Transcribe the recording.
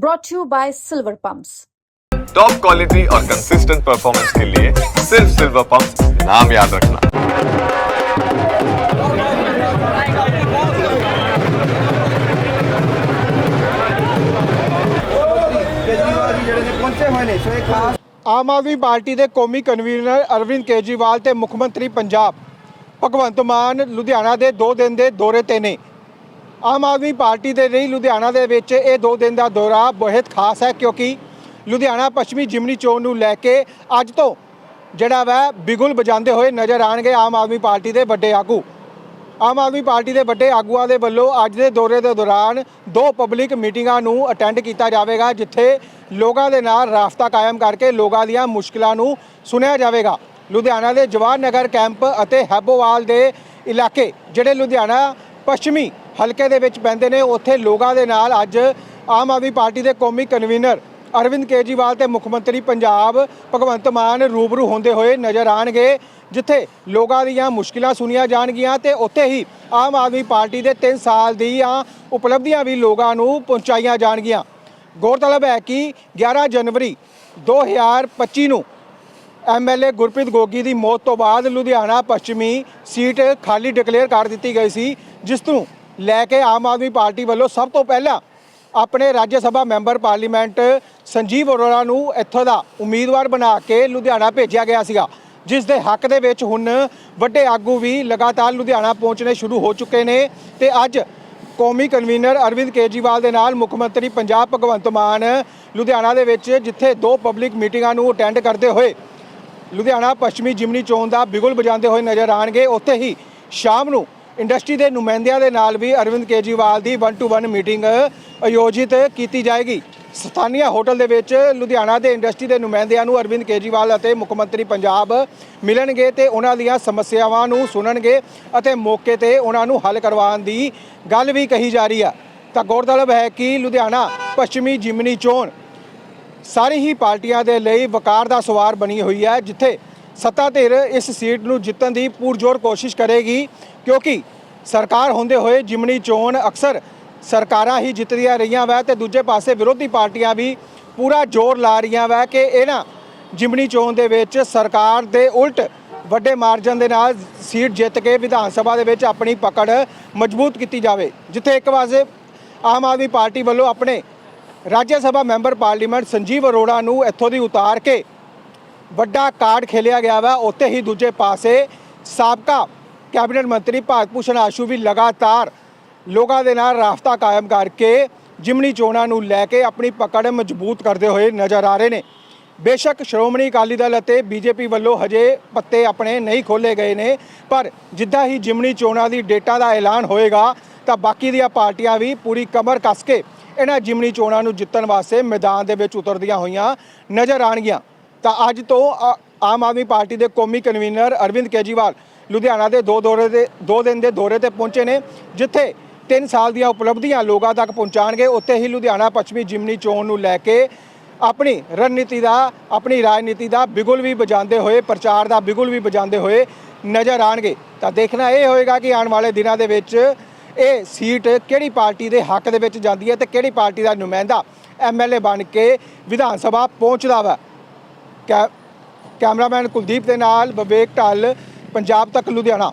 brought to you by Silver Pumps. Top quality और consistent performance के लिए सिर्फ सिल्वर पंप नाम याद रखना ਕੇਜਰੀਵਾਲ ਜੀ ਜਿਹੜੇ ਨੇ ਪਹੁੰਚੇ ਹੋਏ ਨੇ ਸੋ ਇਹ ਖਾਸ ਆਮ ਆਦਮੀ ਪਾਰਟੀ ਦੇ ਕੌਮੀ ਕਨਵੀਨਰ ਅਰਵਿੰਦ ਕੇਜਰੀਵਾਲ ਤੇ ਮੁੱਖ ਮੰਤਰੀ ਪੰਜਾਬ ਭਗਵੰਤ ਮਾਨ ਲੁਧਿਆਣਾ ਦੇ 2 ਦਿਨ ਦੇ ਦੌਰੇ ਤੇ ਨੇ ਆਮ ਆਦਮੀ ਪਾਰਟੀ ਦੇ ਲਈ ਲੁਧਿਆਣਾ ਦੇ ਵਿੱਚ ਇਹ 2 ਦਿਨ ਦਾ ਦੌਰਾ ਬਹੁਤ ਖਾਸ ਹੈ ਕਿਉਂਕਿ ਲੁਧਿਆਣਾ ਪੱਛਮੀ ਜਿਮਨੀ ਚੋਣ ਨੂੰ ਲੈ ਕੇ ਅੱਜ ਤੋਂ ਜਿਹੜਾ ਵਾ ਬਿਗੁਲ ਵਜਾਉਂਦੇ ਹੋਏ ਨਜ਼ਰ ਆਣਗੇ ਆਮ ਆਦਮੀ ਪਾਰਟੀ ਦੇ ਵੱਡੇ ਆਗੂ। ਆਮ ਆਦਮੀ ਪਾਰਟੀ ਦੇ ਵੱਡੇ ਆਗੂਆਂ ਦੇ ਵੱਲੋਂ ਅੱਜ ਦੇ ਦੌਰੇ ਦੇ ਦੌਰਾਨ ਦੋ ਪਬਲਿਕ ਮੀਟਿੰਗਾਂ ਨੂੰ ਅਟੈਂਡ ਕੀਤਾ ਜਾਵੇਗਾ, ਜਿੱਥੇ ਲੋਕਾਂ ਦੇ ਨਾਲ ਰਾਫਤਾ ਕਾਇਮ ਕਰਕੇ ਲੋਕਾਂ ਦੀਆਂ ਮੁਸ਼ਕਲਾਂ ਨੂੰ ਸੁਣਿਆ ਜਾਵੇਗਾ। ਲੁਧਿਆਣਾ ਦੇ ਜਵਾਹਰ ਨਗਰ ਕੈਂਪ ਅਤੇ ਹੈਬੋਵਾਲ ਦੇ ਇਲਾਕੇ, ਜਿਹੜੇ ਲੁਧਿਆਣਾ ਪੱਛਮੀ ਹਲਕੇ ਦੇ ਵਿੱਚ ਪੈਂਦੇ ਨੇ। ਉੱਥੇ ਲੋਕਾਂ ਦੇ ਨਾਲ ਅੱਜ ਆਮ ਆਦਮੀ ਪਾਰਟੀ ਦੇ ਕੌਮੀ ਕਨਵੀਨਰ ਅਰਵਿੰਦ ਕੇਜਰੀਵਾਲ ਤੇ ਮੁੱਖ ਮੰਤਰੀ ਪੰਜਾਬ ਭਗਵੰਤ ਮਾਨ ਰੂਬਰੂ ਹੁੰਦੇ ਹੋਏ ਨਜ਼ਰ ਆਣਗੇ ਜਿੱਥੇ ਲੋਕਾਂ ਦੀਆਂ ਮੁਸ਼ਕਿਲਾਂ ਸੁਣੀਆਂ ਜਾਣਗੀਆਂ ਤੇ ਉੱਥੇ ਹੀ ਆਮ ਆਦਮੀ ਪਾਰਟੀ ਦੇ 3 ਸਾਲ ਦੀਆਂ ਉਪਲਬਧੀਆਂ ਵੀ ਲੋਕਾਂ ਨੂੰ ਪਹੁੰਚਾਈਆਂ ਜਾਣਗੀਆਂ। ਗੌਰਤਲਬ ਹੈ ਕਿ 11 ਜਨਵਰੀ 2025 ਨੂੰ ਐਮਐਲਏ ਗੁਰਪ੍ਰੀਤ ਗੋਗੀ ਦੀ ਮੌਤ ਤੋਂ ਬਾਅਦ ਲੁਧਿਆਣਾ ਪੱਛਮੀ ਸੀਟ ਖਾਲੀ ਡਿਕਲੇਅਰ ਕਰ ਦਿੱਤੀ ਗਈ ਸੀ, ਜਿਸ ਨੂੰ ਲੈ ਕੇ ਆਮ ਆਦਮੀ ਪਾਰਟੀ ਵੱਲੋਂ ਸਭ ਤੋਂ ਪਹਿਲਾਂ ਆਪਣੇ ਰਾਜ ਸਭਾ ਮੈਂਬਰ ਪਾਰਲੀਮੈਂਟ ਸੰਜੀਵ ਅਰੋੜਾ ਨੂੰ ਇੱਥੋਂ ਦਾ ਉਮੀਦਵਾਰ ਬਣਾ ਕੇ ਲੁਧਿਆਣਾ ਭੇਜਿਆ ਗਿਆ ਸੀਗਾ, ਜਿਸ ਦੇ ਹੱਕ ਦੇ ਵਿੱਚ ਹੁਣ ਵੱਡੇ ਆਗੂ ਵੀ ਲਗਾਤਾਰ ਲੁਧਿਆਣਾ ਪਹੁੰਚਣੇ ਸ਼ੁਰੂ ਹੋ ਚੁੱਕੇ ਨੇ ਤੇ ਅੱਜ ਕੌਮੀ ਕਨਵੀਨਰ ਅਰਵਿੰਦ ਕੇਜਰੀਵਾਲ ਦੇ ਨਾਲ ਮੁੱਖ ਮੰਤਰੀ ਪੰਜਾਬ ਭਗਵੰਤ ਮਾਨ ਲੁਧਿਆਣਾ ਦੇ ਵਿੱਚ, ਜਿੱਥੇ ਦੋ ਪਬਲਿਕ ਮੀਟਿੰਗਾਂ ਨੂੰ ਅਟੈਂਡ ਕਰਦੇ ਹੋਏ ਲੁਧਿਆਣਾ ਪੱਛਮੀ ਜਿਮਨੀ ਚੋਣ ਦਾ ਬਿਗੁਲ ਵਜਾਉਂਦੇ ਹੋਏ ਨਜ਼ਰ ਆਣਗੇ ਉੱਥੇ ਹੀ ਸ਼ਾਮ ਨੂੰ ਇੰਡਸਟਰੀ ਦੇ ਨੁਮਾਇੰਦਿਆਂ ਦੇ ਨਾਲ ਵੀ ਅਰਵਿੰਦ ਕੇਜਰੀਵਾਲ ਦੀ 1 ਟੂ 1 ਮੀਟਿੰਗ ਆਯੋਜਿਤ ਕੀਤੀ ਜਾਏਗੀ। ਸਥਾਨੀਆ ਹੋਟਲ ਦੇ ਵਿੱਚ ਲੁਧਿਆਣਾ ਦੇ ਇੰਡਸਟਰੀ ਦੇ ਨੁਮਾਇੰਦਿਆਂ ਨੂੰ ਅਰਵਿੰਦ ਕੇਜਰੀਵਾਲ ਅਤੇ ਮੁੱਖ ਮੰਤਰੀ ਪੰਜਾਬ ਮਿਲਣਗੇ ਤੇ ਉਹਨਾਂ ਦੀਆਂ ਸਮੱਸਿਆਵਾਂ ਨੂੰ ਸੁਣਨਗੇ ਅਤੇ ਮੌਕੇ ਤੇ ਉਹਨਾਂ ਨੂੰ ਹੱਲ ਕਰਵਾਉਣ ਦੀ ਗੱਲ ਵੀ ਕਹੀ ਜਾ ਰਹੀ ਆ। ਤਾਂ ਗੌਰਤਲਬ ਹੈ ਕਿ ਲੁਧਿਆਣਾ ਪੱਛਮੀ ਜਿਮਨੀ ਚੋਣ ਸਾਰੀ ਹੀ ਪਾਰਟੀਆਂ ਦੇ ਲਈ ਵਕਾਰ ਦਾ ਸਵਾਰ ਬਣੀ ਹੋਈ ਹੈ, ਜਿੱਥੇ ਸੱਤਾ ਧਿਰ ਇਸ ਸੀਟ ਨੂੰ ਜਿੱਤਣ ਦੀ ਪੂਰਜੋਰ ਕੋਸ਼ਿਸ਼ ਕਰੇਗੀ, ਕਿਉਂਕਿ ਸਰਕਾਰ ਹੁੰਦੇ ਹੋਏ ਜਿਮਨੀ ਚੋਣ ਅਕਸਰ ਸਰਕਾਰਾਂ ਹੀ ਜਿੱਤਦੀਆਂ ਰਹੀਆਂ ਵੈ ਤੇ ਦੂਜੇ ਪਾਸੇ ਵਿਰੋਧੀ ਪਾਰਟੀਆਂ ਵੀ ਪੂਰਾ ਜ਼ੋਰ ਲਾ ਰਹੀਆਂ ਵੈ ਕਿ ਇਹਨਾਂ ਜਿਮਨੀ ਚੋਣ ਦੇ ਵਿੱਚ ਸਰਕਾਰ ਦੇ ਉਲਟ ਵੱਡੇ ਮਾਰਜਨ ਦੇ ਨਾਲ ਸੀਟ ਜਿੱਤ ਕੇ ਵਿਧਾਨ ਸਭਾ ਦੇ ਵਿੱਚ ਆਪਣੀ ਪਕੜ ਮਜ਼ਬੂਤ ਕੀਤੀ ਜਾਵੇ, ਜਿੱਥੇ ਇੱਕ ਪਾਸੇ ਆਮ ਆਦਮੀ ਪਾਰਟੀ ਵੱਲੋਂ ਆਪਣੇ ਰਾਜ ਸਭਾ ਮੈਂਬਰ ਪਾਰਲੀਮੈਂਟ ਸੰਜੀਵ ਅਰੋੜਾ ਨੂੰ ਇੱਥੋਂ ਦੀ ਉਤਾਰ ਕੇ ਵੱਡਾ ਕਾਰਡ ਖੇਲਿਆ ਗਿਆ ਵਾ, ਉੱਥੇ ਹੀ ਦੂਜੇ ਪਾਸੇ ਸਾਬਕਾ ਕੈਬਨਿਟ ਮੰਤਰੀ ਭਾਰਤ ਭੂਸ਼ਣ ਆਸ਼ੂ ਵੀ ਲਗਾਤਾਰ ਲੋਕਾਂ ਦੇ ਨਾਲ ਰਾਫਤਾ ਕਾਇਮ ਕਰਕੇ ਜਿਮਨੀ ਚੋਣਾਂ ਨੂੰ ਲੈ ਕੇ ਆਪਣੀ ਪਕੜ ਮਜ਼ਬੂਤ ਕਰਦੇ ਹੋਏ ਨਜ਼ਰ ਆ ਰਹੇ ਨੇ। ਬੇਸ਼ੱਕ ਸ਼੍ਰੋਮਣੀ ਅਕਾਲੀ ਦਲ ਅਤੇ ਬੀਜੇਪੀ ਵੱਲੋਂ ਹਜੇ ਪੱਤੇ ਆਪਣੇ ਨਹੀਂ ਖੋਲੇ ਗਏ ਨੇ, ਪਰ ਜਿੱਦਾਂ ਹੀ ਜਿਮਨੀ ਚੋਣਾਂ ਦੀ ਡੇਟਾ ਦਾ ਐਲਾਨ ਹੋਏਗਾ, ਤਾਂ ਬਾਕੀ ਦੀਆਂ ਪਾਰਟੀਆਂ ਵੀ ਪੂਰੀ ਕਮਰ ਕੱਸ ਕੇ ਇਹਨਾਂ ਜਿਮਨੀ ਚੋਣਾਂ ਨੂੰ ਜਿੱਤਣ ਵਾਸਤੇ ਮੈਦਾਨ ਦੇ ਵਿੱਚ ਉਤਰਦੀਆਂ ਹੋਈਆਂ ਨਜ਼ਰ ਆਣਗੀਆਂ ਤਾਂ ਅੱਜ ਤੋਂ ਆਮ ਆਦਮੀ ਪਾਰਟੀ ਦੇ ਕੌਮੀ ਕਨਵੀਨਰ ਅਰਵਿੰਦ ਕੇਜਰੀਵਾਲ ਲੁਧਿਆਣਾ ਦੇ ਦੋ ਦੌਰੇ ਦੇ, ਦੋ ਦਿਨ ਦੇ ਦੌਰੇ ਤੇ ਪਹੁੰਚੇ ਨੇ, ਜਿੱਥੇ 3 ਸਾਲ ਦੀਆਂ ਉਪਲਬਧੀਆਂ ਲੋਕਾਂ ਤੱਕ ਪਹੁੰਚਾਣਗੇ। ਉੱਥੇ ਹੀ ਲੁਧਿਆਣਾ ਪੱਛਮੀ ਜਿਮਨੀ ਚੋਣ ਨੂੰ ਲੈ ਕੇ ਆਪਣੀ ਰਣਨੀਤੀ ਦਾ, ਆਪਣੀ ਰਾਜਨੀਤੀ ਦਾ ਬਿਗੁਲ ਵੀ ਵਜਾਉਂਦੇ ਹੋਏ, ਪ੍ਰਚਾਰ ਦਾ ਬਿਗੁਲ ਵੀ ਵਜਾਉਂਦੇ ਹੋਏ ਨਜ਼ਰ ਆਣਗੇ। ਤਾਂ ਦੇਖਣਾ ਇਹ ਹੋਏਗਾ ਕਿ ਆਉਣ ਵਾਲੇ ਦਿਨਾਂ ਦੇ ਵਿੱਚ ਇਹ ਸੀਟ ਕਿਹੜੀ ਪਾਰਟੀ ਦੇ ਹੱਕ ਦੇ ਵਿੱਚ ਜਾਂਦੀ ਹੈ ਤੇ ਕਿਹੜੀ ਪਾਰਟੀ ਦਾ ਨੁਮਾਇੰਦਾ ਐਮਐਲਏ ਬਣ ਕੇ ਵਿਧਾਨ ਸਭਾ ਪਹੁੰਚਦਾ ਵਾ। ਕੈ- ਕੈਮਰਾਮੈਨ ਕੁਲਦੀਪ ਦੇ ਨਾਲ ਵਿਵੇਕ ਢੱਲ ਪੰਜਾਬ ਤੱਕ ਲੁਧਿਆਣਾ।